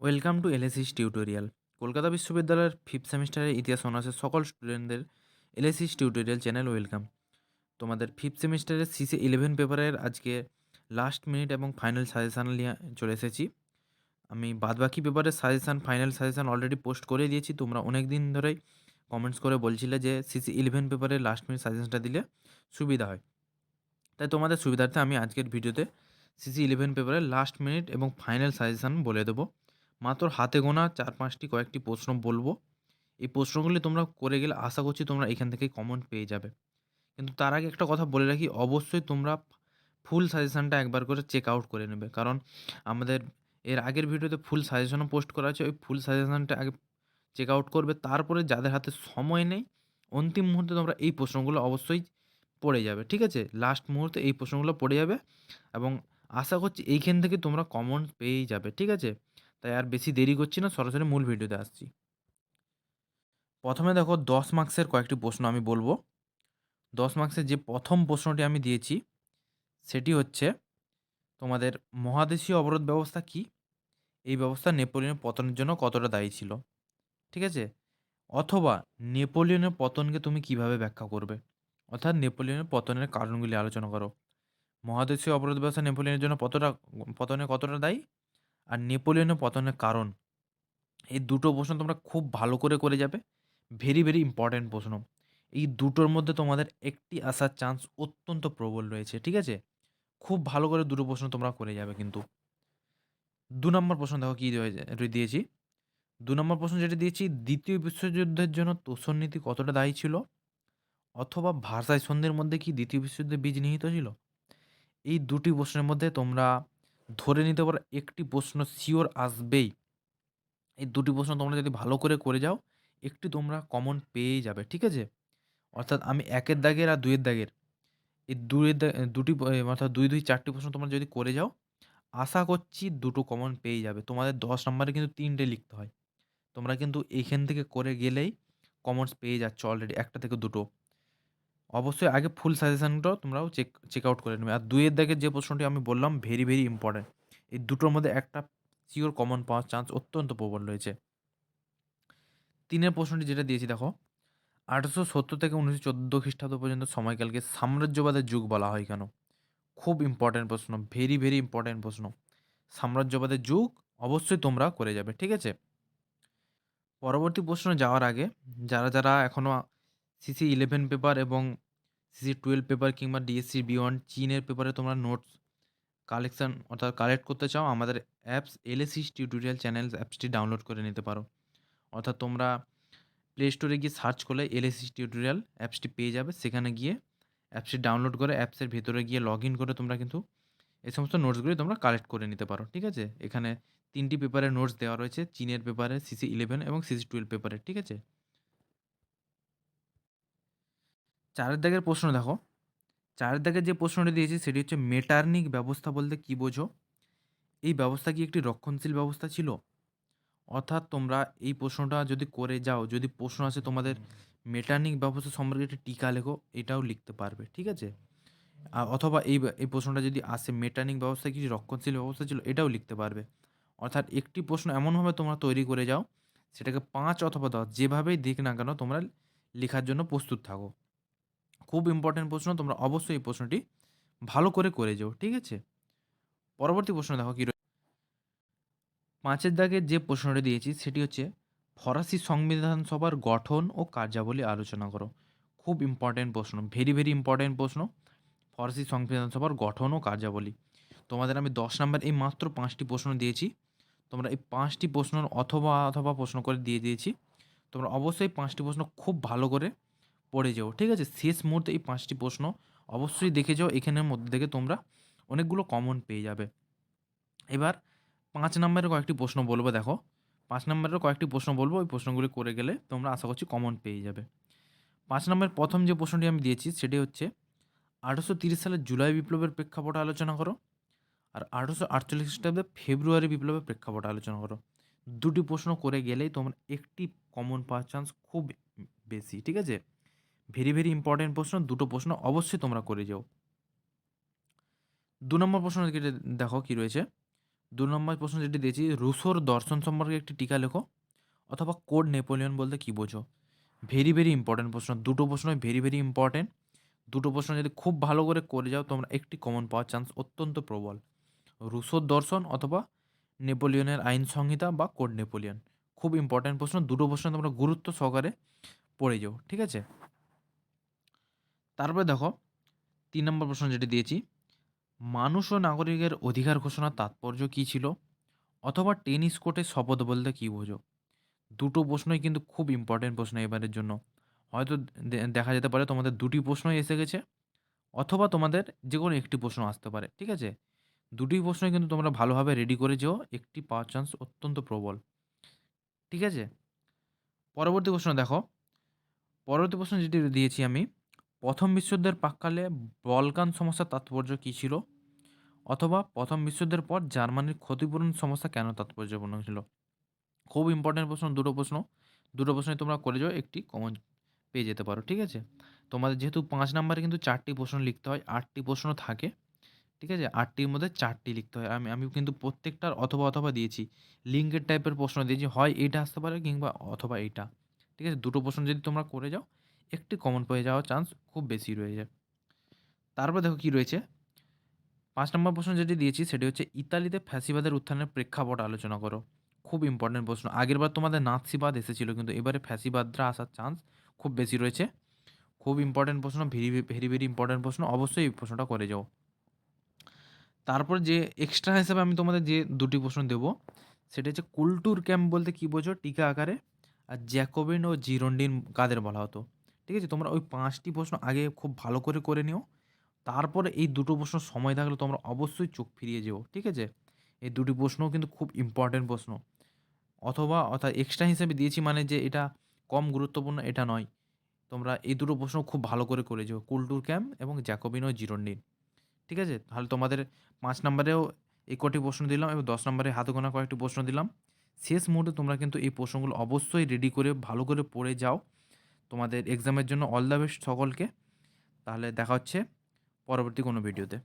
Welcome to এলএসিস tutorial. Kolkata বিশ্ববিদ্যালয়ের fifth সেমিস্টারের ইতিহাস অনার্সের সকল স্টুডেন্টদের এলএসিস টিউটোরিয়াল চ্যানেল ওয়েলকাম। তোমাদের ফিফথ সেমিস্টারের সিসি ইলেভেন পেপারের আজকে লাস্ট মিনিট এবং ফাইনাল সাজেশান নিয়ে চলে এসেছি। আমি বাদবাকি পেপারের suggestion final suggestion already post করে দিয়েছি। তোমরা অনেক দিন ধরেই কমেন্টস করে বলছিলে যে সিসি ইলেভেন পেপারের লাস্ট মিনিট সাজেশনটা দিলে সুবিধা হয়। তাই তোমাদের সুবিধার্থে আমি আজকের ভিডিওতে সিসি ইলেভেন পেপারের লাস্ট মিনিট এবং ফাইনাল সাজেশান বলে দেবো। মাত্র হাতে গোনা চার পাঁচটি কয়েকটি প্রশ্ন বলব। এই প্রশ্নগুলি তোমরা করে গেলে আশা করছি তোমরা এখান থেকে কমন পেয়ে যাবে। কিন্তু তার আগে একটা কথা বলে রাখি, অবশ্যই তোমরা ফুল সাজেশানটা একবার করে চেক আউট করে নেবে। কারণ আমাদের এর আগের ভিডিওতে ফুল সাজেশনও পোস্ট করা আছে ওই ফুল সাজেশানটা আগে চেক আউট করবে। তারপরে যাদের হাতে সময় নেই, অন্তিম মুহূর্তে তোমরা এই প্রশ্নগুলো অবশ্যই পড়ে যাবে, ঠিক আছে? লাস্ট মুহূর্তে এই প্রশ্নগুলো পড়ে যাবে এবং আশা করছি এইখান থেকে তোমরা কমন পেয়েই যাবে, ঠিক আছে? তাই আর বেশি দেরি করছি না, সরাসরি মূল ভিডিওতে আসছি। প্রথমে দেখো দশ মার্কসের কয়েকটি প্রশ্ন আমি বলব। দশ মার্কসের যে প্রথম প্রশ্নটি আমি দিয়েছি, সেটি হচ্ছে, তোমাদের মহাদেশীয় অবরোধ ব্যবস্থা কি? এই ব্যবস্থা নেপোলিয়নের পতনের জন্য কতটা দায়ী ছিল? ঠিক আছে? অথবা নেপোলিয়নের পতনকে তুমি কীভাবে ব্যাখ্যা করবে? অর্থাৎ নেপোলিয়নের পতনের কারণগুলি আলোচনা করো। মহাদেশীয় অবরোধ ব্যবস্থা নেপোলিয়নের জন্য কতটা পতনে কতটা দায়ী? আর নেপোলিয়নের পতনের কারণ। এই দুটো প্রশ্ন তোমরা খুব ভালো করে করে যাবে। ভেরি ভেরি ইম্পর্ট্যান্ট প্রশ্ন। এই দুটোর মধ্যে তোমাদের একটি আসার চান্স অত্যন্ত প্রবল রয়েছে, ঠিক আছে? খুব ভালো করে দুটো প্রশ্ন তোমরা করে যাবে কিন্তু। দু নম্বর প্রশ্ন দেখো কী দিয়েছি। দু নম্বর প্রশ্ন যেটা দিয়েছি, দ্বিতীয় বিশ্বযুদ্ধের জন্য তোষণ নীতি কতটা দায়ী ছিল? অথবা ভাষায় সন্ধির মধ্যে কি দ্বিতীয় বিশ্বযুদ্ধের বীজ নিহিত ছিল? এই দুটি প্রশ্নের মধ্যে তোমরা ধরে নিতে পারো একটি প্রশ্ন শিওর আসবেই। এই দুটি প্রশ্ন তোমরা যদি ভালো করে করে যাও, একটি তোমরা কমন পেয়েই যাবে, ঠিক আছে? অর্থাৎ আমি একের দাগের আর দুইয়ের দাগের। এই দুইয়ের দুটি অর্থাৎ দুই দুই, চারটি প্রশ্ন তোমরা যদি করে যাও, আশা করছি দুটো কমন পেয়ে যাবে। তোমাদের দশ নম্বরে কিন্তু তিনটে লিখতে হয়। তোমরা কিন্তু এইখান থেকে করে গেলেই কমন্স পেয়ে যাচ্ছ অলরেডি একটা থেকে দুটো। অবশ্যই আগে ফুল সাজেশানটাও তোমরাও চেক চেক আউট করে নেবে। আর দুইয়ের দাগের যে প্রশ্নটি আমি বললাম ভেরি ভেরি ইম্পর্ট্যান্ট এই দুটোর মধ্যে একটা সিওর কমন পাওয়ার চান্স অত্যন্ত প্রবল রয়েছে। তিনের প্রশ্নটি যেটা দিয়েছি, দেখো, আঠারোশো সত্তর থেকে উনিশশো চোদ্দ খ্রিস্টাব্দ পর্যন্ত সময়কালকে সাম্রাজ্যবাদের যুগ বলা হয় কেন? খুব ইম্পর্ট্যান্ট প্রশ্ন ভেরি ভেরি ইম্পর্ট্যান্ট প্রশ্ন। সাম্রাজ্যবাদের যুগ অবশ্যই তোমরা করে যাবে, ঠিক আছে? পরবর্তী প্রশ্ন যাওয়ার আগে, যারা যারা এখনও সিসি ইলেভেন পেপার এবং সিসি টুয়েলভ পেপার কিংবা ডিএসসি বিয়ন্ড চীনের পেপারে তোমরা নোটস কালেকশান অর্থাৎ কালেক্ট করতে চাও, আমাদের অ্যাপস এলএসি টিউটোরিয়াল চ্যানেল অ্যাপসটি ডাউনলোড করে নিতে পারো। অর্থাৎ তোমরা প্লে স্টোরে গিয়ে সার্চ করলে এলএসি টিউটোরিয়াল অ্যাপসটি পেয়ে যাবে। সেখানে গিয়ে অ্যাপসটি ডাউনলোড করে অ্যাপসের ভেতরে গিয়ে লগ ইন করে তোমরা কিন্তু এই সমস্ত নোটসগুলি তোমরা কালেক্ট করে নিতে পারো, ঠিক আছে? এখানে তিনটি পেপারের নোটস দেওয়া রয়েছে, চীনের পেপারে সিসি ইলেভেন এবং সিসি টুয়েলভ পেপারে ঠিক আছে? চারের দাগের প্রশ্ন দেখো। চারের দাগের যে প্রশ্নটি দিয়েছি সেটি হচ্ছে মেটার্নিক ব্যবস্থা বলতে কি বোঝো? এই ব্যবস্থা কি একটি রক্ষণশীল ব্যবস্থা ছিল? অর্থাৎ তোমরা এই প্রশ্নটা যদি করে যাও, যদি প্রশ্ন আসে তোমাদের মেটার্নিক ব্যবস্থা সম্পর্কে একটি টিকা লেখো, এটাও লিখতে পারবে, ঠিক আছে? অথবা এই এই প্রশ্নটা যদি আসে, মেটার্নিক ব্যবস্থা কি রক্ষণশীল ব্যবস্থা ছিল, এটাও লিখতে পারবে। অর্থাৎ একটি প্রশ্ন এমনভাবে তোমরা তৈরি করে যাও, সেটাকে পাঁচ অথবা দশ যেভাবেই দিক না কেন, তোমরা লেখার জন্য প্রস্তুত থাকো। খুব ইম্পর্টেন্ট প্রশ্ন, তোমরা অবশ্যই এই প্রশ্নটি ভালো করে করে যাও, ঠিক আছে? পরবর্তী প্রশ্ন দেখো কী পাঁচের দাগের যে প্রশ্নটি দিয়েছি সেটি হচ্ছে, ফরাসি সংবিধান সভার গঠন ও কার্যাবলী আলোচনা করো। খুব ইম্পর্টেন্ট প্রশ্ন ভেরি ভেরি ইম্পর্টেন্ট প্রশ্ন, ফরাসি সংবিধান সভার গঠন ও কার্যাবলী। তোমাদের আমি দশ নম্বর এই মাত্র পাঁচটি প্রশ্ন দিয়েছি, তোমরা এই পাঁচটি প্রশ্ন অথবা অথবা প্রশ্ন করে দিয়ে দিয়েছি। তোমরা অবশ্যই পাঁচটি প্রশ্ন খুব ভালো করে পড়ে যাও, ঠিক আছে? শেষ মুহূর্তে এই পাঁচটি প্রশ্ন অবশ্যই দেখে যাও, এখানের মধ্যে থেকে তোমরা অনেকগুলো কমন পেয়ে যাবে। এবার পাঁচ নম্বরের কয়েকটি প্রশ্ন বলব, দেখো। পাঁচ নম্বরের কয়েকটি প্রশ্ন বলব, ওই প্রশ্নগুলি করে গেলে তোমরা আশা করছি কমন পেয়ে যাবে। পাঁচ নম্বরের প্রথম যে প্রশ্নটি আমি দিয়েছি, সেটি হচ্ছে, আঠারোশো তিরিশ সালের জুলাই বিপ্লবের প্রেক্ষাপট আলোচনা করো, আর আঠারোশো আটচল্লিশ খ্রিস্টাব্দে ফেব্রুয়ারি বিপ্লবের প্রেক্ষাপট আলোচনা করো। দুটি প্রশ্ন করে গেলেই তোমার একটি কমন পাওয়ার চান্স খুব বেশি, ঠিক আছে? ভেরি ভেরি ইম্পর্টেন্ট প্রশ্ন, দুটো প্রশ্ন অবশ্যই তোমরা করে যাও। দু নম্বর প্রশ্ন দেখো কি রয়েছে। দু নম্বর প্রশ্ন যেটি দিয়েছি রুশোর দর্শন সম্পর্কে একটি টিকা লেখো অথবা কোড নেপোলিয়ন বলতে কী বোঝো? ভেরি ভেরি ইম্পর্টেন্ট প্রশ্ন, দুটো প্রশ্নই ভেরি ভেরি ইম্পর্টেন্ট। দুটো প্রশ্ন যদি খুব ভালো করে করে যাও, তোমরা একটি কমন পাওয়ার চান্স অত্যন্ত প্রবল। রুশোর দর্শন অথবা নেপোলিয়নের আইন সংহিতা বা কোড নেপোলিয়ন। খুব ইম্পর্টেন্ট প্রশ্ন, দুটো প্রশ্ন তোমরা গুরুত্ব সহকারে পড়ে যাও, ঠিক আছে? তারপরে দেখো, তিন নম্বর প্রশ্ন যেটি দিয়েছি, মানুষ ও নাগরিকের অধিকার ঘোষণার তাৎপর্য কী ছিল? অথবা টেনিস কোর্টে শপথ বলতে কী বোঝো? দুটো প্রশ্নই কিন্তু খুব ইম্পর্টেন্ট প্রশ্ন এবারের জন্য। হয়তো দেখা যেতে পারে তোমাদের দুটি প্রশ্নই এসে গেছে, অথবা তোমাদের যে কোনো একটি প্রশ্ন আসতে পারে, ঠিক আছে? দুটি প্রশ্নই কিন্তু তোমরা ভালোভাবে রেডি করে যেও, একটি পাওয়ার চান্স অত্যন্ত প্রবল, ঠিক আছে? পরবর্তী প্রশ্ন দেখো, পরবর্তী প্রশ্ন যেটি দিয়েছি আমি প্রথম বিশ্বযুদ্ধের প্রাককালে বলকান সমস্যার তাৎপর্য কী ছিল? অথবা প্রথম বিশ্বযুদ্ধের পর জার্মানির ক্ষতিপূরণ সমস্যা কেন তাৎপর্যপূর্ণ ছিল? খুব ইম্পর্টেন্ট প্রশ্ন, দুটো প্রশ্ন। দুটো প্রশ্নই তোমরা করে যাও, একটি কমন পেয়ে যেতে পারো, ঠিক আছে? তোমাদের যেহেতু পাঁচ নাম্বারে কিন্তু চারটি প্রশ্ন লিখতে হয়, আটটি প্রশ্ন থাকে, ঠিক আছে? আটটির মধ্যে চারটি লিখতে হয়। আমি আমি কিন্তু প্রত্যেকটার অথবা অথবা দিয়েছি। লিঙ্কের টাইপের প্রশ্ন দিয়েছি, হয় এইটা আসতে পারে কিংবা অথবা এইটা, ঠিক আছে? দুটো প্রশ্ন যদি তোমরা করে যাও একটি কমন পেয়ে যাওয়ার চান্স খুব বেশি রয়েছে তারপর দেখো কি রয়েছে? পাঁচ নম্বর প্রশ্ন যেটি দিয়েছি সেটি হচ্ছে, ইতালিতে ফ্যাসিবাদের উত্থানের প্রেক্ষাপট আলোচনা করো। খুব ইম্পর্টেন্ট প্রশ্ন। আগেরবার তোমাদের নাৎসিবাদ এসেছিল, কিন্তু এবারে ফ্যাসিবাদরা আসার চান্স খুব বেশি রয়েছে। খুব ইম্পর্টেন্ট প্রশ্ন, ভেরি ভেরি ভেরি ইম্পর্টেন্ট প্রশ্ন। অবশ্যই এই প্রশ্নটা করে যাও। তারপর যে এক্সট্রা হিসেবে আমি তোমাদের যে দুটি প্রশ্ন দেবো, সেটা হচ্ছে কুলটুর ক্যাম্প বলতে কী বোঝো? টিকা আকারে। আর জ্যাকোবিন ও জিরন্ডিন কাদের বলা হতো? ঠিক আছে? তোমরা ওই পাঁচটি প্রশ্ন আগে খুব ভালো করে করে নিও। তারপরে এই দুটো প্রশ্ন সময় থাকলে তোমরা অবশ্যই চোখ ফিরিয়ে যেও, ঠিক আছে? এই দুটি প্রশ্নও কিন্তু খুব ইম্পর্টেন্ট প্রশ্ন। অথবা অর্থাৎ এক্সট্রা হিসেবে দিয়েছি মানে যে এটা কম গুরুত্বপূর্ণ, এটা নয়। তোমরা এই দুটো প্রশ্ন খুব ভালো করে করে যেও। কুলটুর ক্যাম্প এবং জ্যাকোবিন জিরন্ডিন, ঠিক আছে? তাহলে তোমাদের পাঁচ নম্বরেও এই কটি প্রশ্ন দিলাম এবং দশ নম্বরে হাতে গোনা কয়েকটি প্রশ্ন দিলাম। শেষ মুহূর্তে তোমরা কিন্তু এই প্রশ্নগুলো অবশ্যই রেডি করে, ভালো করে পড়ে যাও। তোমাদের এক্সামের জন্য অল দ্য বেস্ট সকলকে। তাহলে দেখা হচ্ছে পরবর্তী কোনো ভিডিওতে